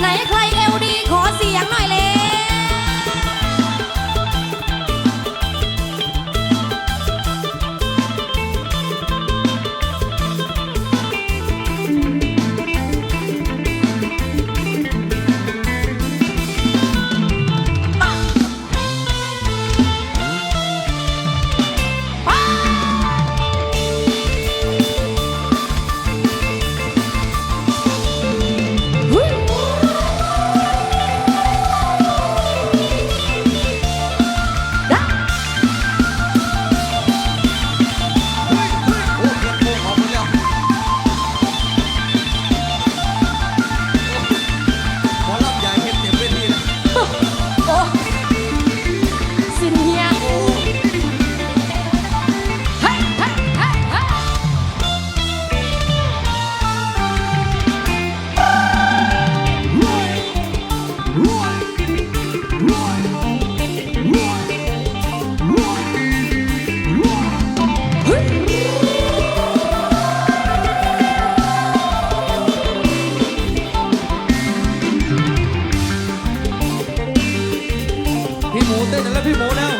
ไหนใครเอวดีขอเสียงหน่อยเลย พี่หมูเต้นแล้วพี่หมูแล้ว